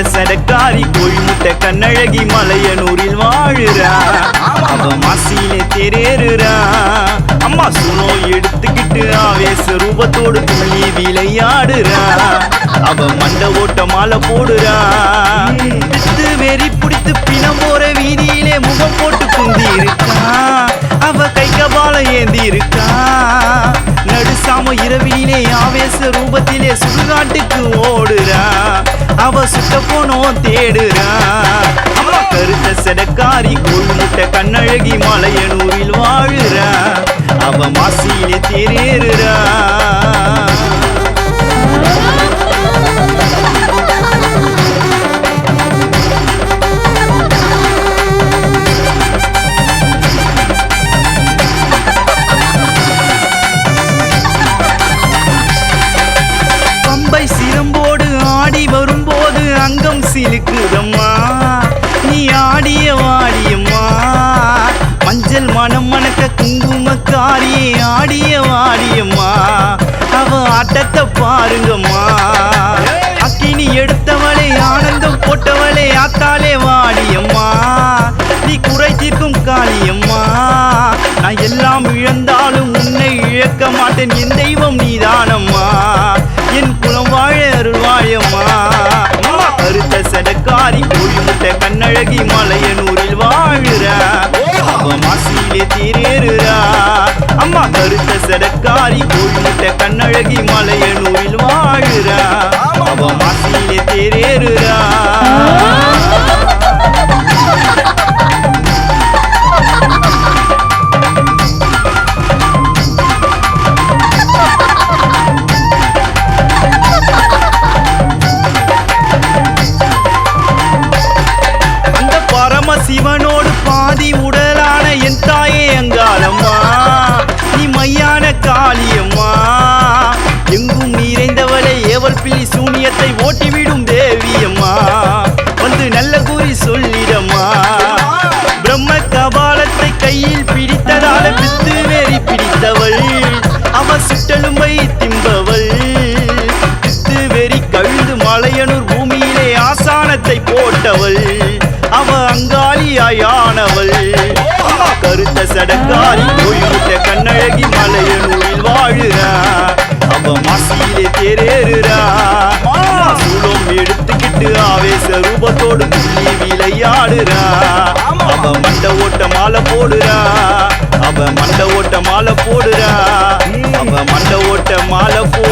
சடக்காரி கோழி முட்டை கண்ணழகி மலையனூரில் வாழுறா. அவ மாசியிலே தேரேறுறா. அம்மா சுனோ எடுத்துக்கிட்டு ஆவேச ரூபத்தோடு துள்ளி விளையாடுறா. அவ மண்ட ஓட்ட மாலை போடுறா. நடுசாம ஆவேச ரூபத்திலே சுடுகாட்டுக்கு ஓடுறா. அவ சுட்ட போனோம் தேடுறா. அம்மா கருத்த செடக்காரி கொள்முட்ட முட்டை கண்ணழகி மலையனூரில் வாழுறா. அவ மாசியிலே தேரேறுறா. தாய் சிலம்போடு ஆடி வரும்போது அங்கம் சிலுக்குதம்மா. நீ ஆடிய வாடியம்மா. மஞ்சள் மனம் மணக்க குங்குமக்காரியே ஆடிய வாடியம்மா. அவ ஆட்டத்தை பாருங்கம்மா. அக்கினி எடுத்தவளே ஆனந்தம் போட்டவளே ஆத்தாலே வாடியம்மா. நீ குறை தீர்க்கும் காளியம்மா. நான் எல்லாம் இழந்தாலும் உன்னை இழக்க மாட்டேன். என் தெய்வம் நீதானம்மா. கருத்த சடக்காரி கண்ணழகி மலையனூரில் வாழுறா கருத்த சடக்காரி கோயிலுட்ட கண்ணழகி மலையனூரில் வாழுறா. அவ மாசியிலே தேரேறுறா. அம்மா எடுத்துக்கிட்டு ஆவேச ரூபத்தோடு துள்ளி விளையாடுறா. அவ மண்ட ஓட்ட மாலை போடுறா. அவ மண்ட ஓட்ட மாலை போடுறா. அவ மண்ட ஓட்ட மாலை போ